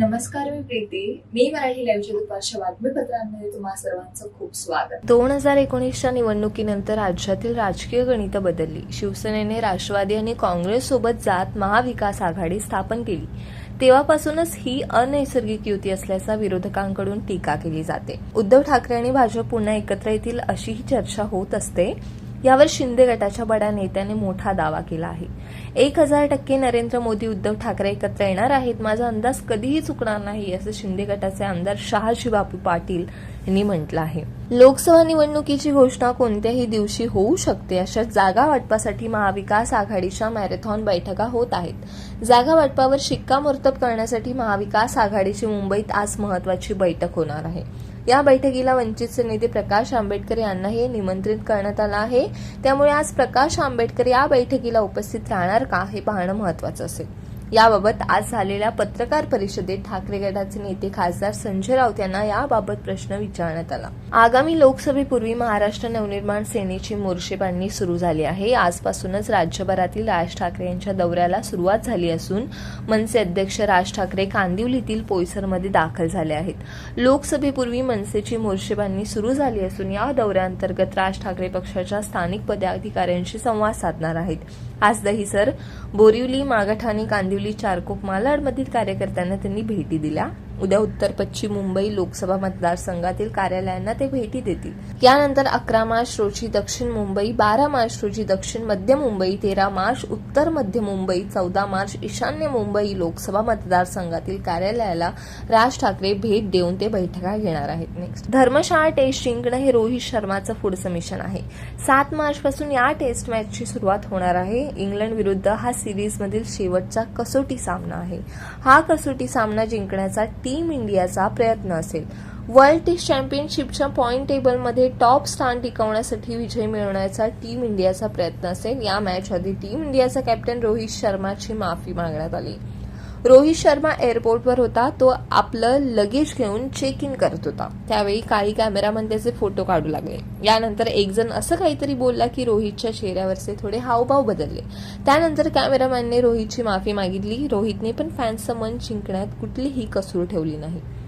नमस्कार मी प्रीती. मी मराठी लाईव्हच्या दुपारच्या बातमीपत्रांमध्ये तुम्हा सर्वांचं खूप स्वागत. दोन हजार एकोणीसच्या निवडणुकीनंतर राज्यातील राजकीय गणित बदलली. शिवसेनेने राष्ट्रवादी आणि काँग्रेससोबत जात महाविकास आघाडी स्थापन केली. तेव्हापासूनच ही अनैसर्गिक युती असल्याचा विरोधकांकडून टीका केली जाते. उद्धव ठाकरे आणि भाजप पुन्हा एकत्र येतील अशीही चर्चा होत असते. यावर शिंदे गटाच्या बड्या नेत्याने मोठा दावा केला आहे. एक हजार टक्के नरेंद्र मोदी उद्धव ठाकरे एकत्र येणार आहेत. माझा अंदाज कधीही चुकणार नाही असं शिंदे गटाचे आमदार शहाजी बापू पाटील यांनी म्हटलं आहे. लोकसभा निवडणुकीची घोषणा कोणत्याही दिवशी होऊ शकते अशा जागा वाटपासाठी महाविकास आघाडीच्या मॅरेथॉन बैठका होत आहेत. जागा वाटपावर शिक्कामोर्तब करण्यासाठी महाविकास आघाडीची मुंबईत आज महत्वाची बैठक होणार आहे. या बैठकीला वंचितचे नेते प्रकाश आंबेडकर यांनाही निमंत्रित करण्यात आलं आहे. त्यामुळे आज प्रकाश आंबेडकर या बैठकीला उपस्थित राहणार का हे पाहणं महत्वाचं असेल. याबाबत आज झालेल्या पत्रकार परिषदेत ठाकरे गटाचे नेते खासदार संजय राऊत यांना याबाबत प्रश्न विचारण्यात आला. आगामी लोकसभेपूर्वी महाराष्ट्र नवनिर्माण सेनेची मोर्चेबांधणी सुरू झाली आहे. आजपासूनच राज्यभरातील राज ठाकरे यांच्या दौऱ्याला सुरुवात झाली असून मनसे अध्यक्ष राज ठाकरे कांदिवलीतील पोयसरमध्ये दाखल झाले आहेत. लोकसभेपूर्वी मनसेची मोर्चेबांधणी सुरू झाली असून या दौऱ्याअंतर्गत राज ठाकरे पक्षाच्या स्थानिक पदाधिकाऱ्यांशी संवाद साधणार आहेत. आज दहिसर बोरिवली मागठाणी कांदिवली चारकोप मालाडमधील कार्यकर्त्यांना त्यांनी भेटी दिल्या. उद्या उत्तर पश्चिम मुंबई लोकसभा मतदारसंघातील कार्यालयांना ते भेटी देतील. यानंतर अकरा मार्च रोजी दक्षिण मुंबई बारा मार्च रोजी दक्षिण मध्य मुंबई तेरा मार्च उत्तर मध्य मुंबई चौदा मार्च ईशान्य मुंबई लोकसभा मतदारसंघातील कार्यालयाला राज ठाकरे भेट देऊन ते बैठका घेणार आहेत. नेक्स्ट धर्मशाळा टेस्ट जिंकणं हे रोहित शर्माचं पुढचं मिशन आहे. सात मार्च पासून या टेस्ट मॅचची सुरुवात होणार आहे. इंग्लंड विरुद्ध हा सिरीजमधील शेवटचा कसोटी सामना आहे. हा कसोटी सामना जिंकण्याचा टीम इंडियाचा प्रयत्न असेल. वर्ल्ड टेस्ट चॅम्पियनशिपच्या पॉईंट टेबलमध्ये टॉप स्थान टिकवण्यासाठी विजय मिळवण्याचा टीम इंडियाचा प्रयत्न असेल. या मॅच आधी टीम इंडियाचा कॅप्टन रोहित शर्माची माफी मागण्यात आली. रोहित शर्मा एअरपोर्टवर होता. तो आपलं लगेज घेऊन चेक इन करत होता. त्यावेळी काही कॅमेरामन त्याचे फोटो काढू लागले. यानंतर एक जण असं काहीतरी बोलला की रोहितच्या चेहऱ्यावरचे थोडे हावभाव बदलले. त्यानंतर कॅमेरामॅनने रोहितची माफी मागितली. रोहितने पण फॅन्सचं मन जिंकण्यात कुठलीही कसूर ठेवली नाही.